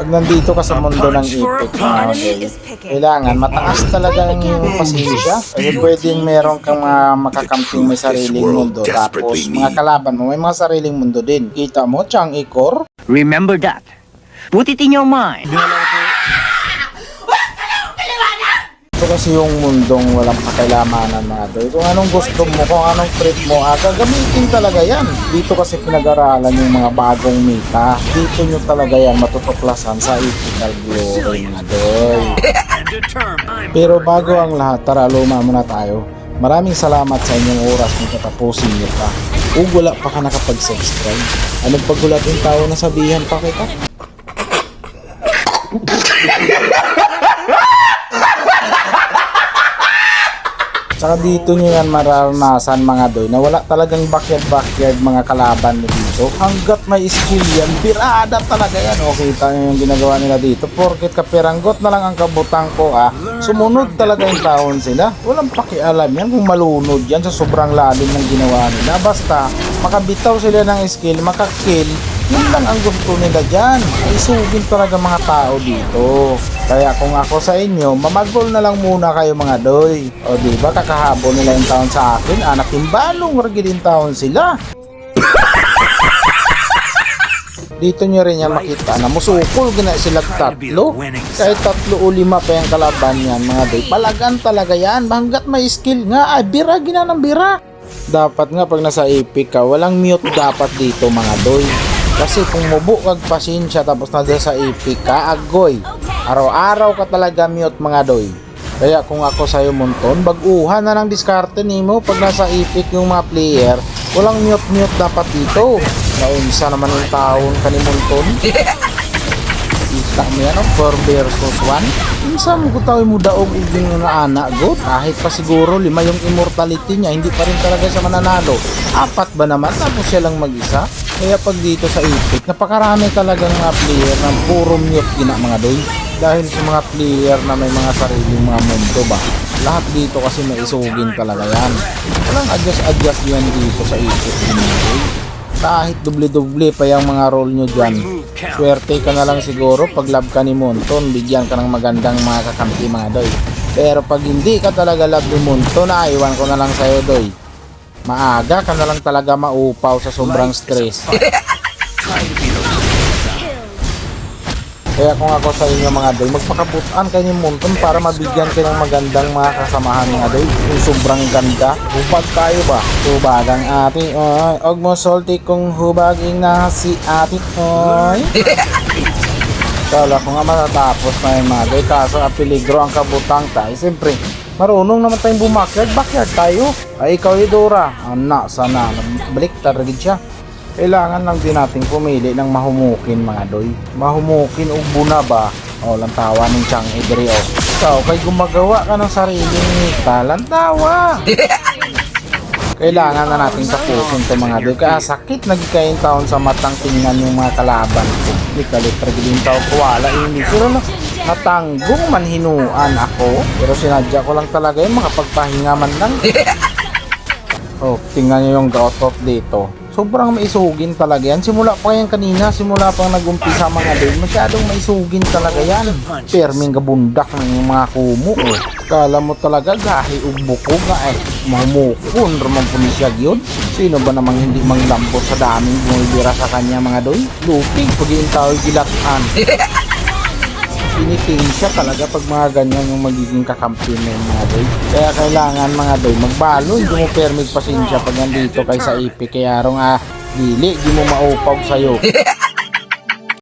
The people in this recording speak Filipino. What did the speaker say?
Pag nandito ka sa mundo ng ipit, okay, kailangan mataas talaga ang iyong pasensya. Kasi pwedeng meron kang mga makakamping may sariling mundo. Tapos mga kalaban mo may mga sariling mundo din. Kita mo, Chang Ikor? Remember that. Put it in your mind. Ito kasi yung mundong walang pakilamanan mga doy. Kung anong gusto mo, kung anong trip mo, ah, gagamitin talaga yan. Dito kasi pinag-aralan yung mga bagong mita. Dito nyo talaga yan matutuklasan sa ethical glory mga doy. Pero bago ang lahat, tara luma muna tayo. Maraming salamat sa inyong oras kung tatapusin nyo pa. Kung wala pa ka nakapag-subscribe, anong pagulat yung tao na sabihan pa kita? Saka dito nyo yan mararanasan mga doy na wala talagang backyard-backyard mga kalaban nyo dito. Hanggat may skill yan, birada talaga yan. O kita nyo yung ginagawa nila dito. Porket kapiranggot na lang ang kabutang ko ah. Sumunod talaga yung taon sila. Walang pakialam yan kung malunod yan sa sobrang lalim ng ginawa nila. Basta makabitaw sila ng skill, makakill, yun lang ang gusto nila dyan. Ay sugin talaga mga tao dito. Kaya kung ako sa inyo, mamagol na lang muna kayo mga doy. O di ba kakahabol nila yung taon sa akin, anak timbalong ragilin taon sila. Dito nyo rin yan makita na musukol gina sila tatlo. Kahit tatlo o lima pa yung kalaban yan mga doy. Palagan talaga yan. Hanggat may skill nga, ay bira gina ng bira. Dapat nga pag nasa epic ka, walang mute dapat dito mga doy. Kasi kung mubo kag pasensya tapos na sa epic ka, agoy. Araw-araw ka talaga mute mga doy. Kaya kung ako sa'yo munton, baguhan na ng diskarte nimo pag nasa epic yung mga player, walang mute-mute dapat dito. Naunsa naman yung taon ka ni munton. Kita mo yan, 4 versus 1. Insa mo ko tawin mo daog nga anak go. Kahit pa siguro lima yung immortality niya, hindi pa rin talaga siya mananalo. Apat ba naman tapos siya lang mag-isa? Kaya pag dito sa Epic, napakarami talagang mga player ng puro mute gina mga doy. Dahil sa mga player na may mga sariling mga mundo ba. Lahat dito kasi may isugin talaga yan. Walang adjust-adjust yan dito sa doy kahit doble-doble pa yung mga role nyo dyan. Swerte ka na lang siguro pag love ka ni Monton, bigyan ka ng magandang mga kakampi mga doy. Pero pag hindi ka talaga love ni Monton, naiwan ko na lang sa'yo doy. Maaga ka na lang talaga maupaw sa sobrang stress. Kaya kung ako sa inyo mga doy, magpakabutan kayo ni Monton para mabigyan kayo ng magandang mga kasamahan mga doy. Kung sobrang ganda, hubag tayo ba? Hubag ang ati, oy. Og mo salty kung hubaging na si ati, oy. Kala ko nga matatapos na yung mga doy, kaso ang peligro ang kabutang tayo. Siyempre, marunong naman tayong bumakyard, backyard tayo. Ay ikaw Idora, anak sana, balik taragid siya kailangan lang din nating pumili ng mahumukin mga doy. Mahumukin o buna ba? O, lantawa ng Chang Idri o. Ikaw, kay gumagawa ka ng sariling nita, lantawa! Kailangan na nating tapusin to mga doy. Kaya sakit nagkain taon sa matang tingnan yung mga kalaban ko. Di kalit ragilin tao ko wala. Hindi sila na natanggong manhinuan ako. Pero sinadya ko lang talaga yung mga pagpahingaman lang. Oh, tingnan nyo yung gautot dito. Sobrang maisugin talaga yan. Simula pa yan kanina, simula pang nagumpisa mga doy, masyadong maisugin talaga yan. Perming gabundak ng mga kumo. Oh. Kala mo talaga gahi ubuko nga eh. Mamukon, ramang punisya yun. Sino ba namang hindi manglambot sa daming bumibira sa kanya mga doy? Lupig, pag yung Pinitin siya talaga pag mga ganyan yung magiging kakampi mo yung mga doy. Kaya kailangan mga doy, magbalo, hindi mo permit pasensya pag nandito kay sa ipi. Kaya rong ah, dili, di mo maupaw sa'yo.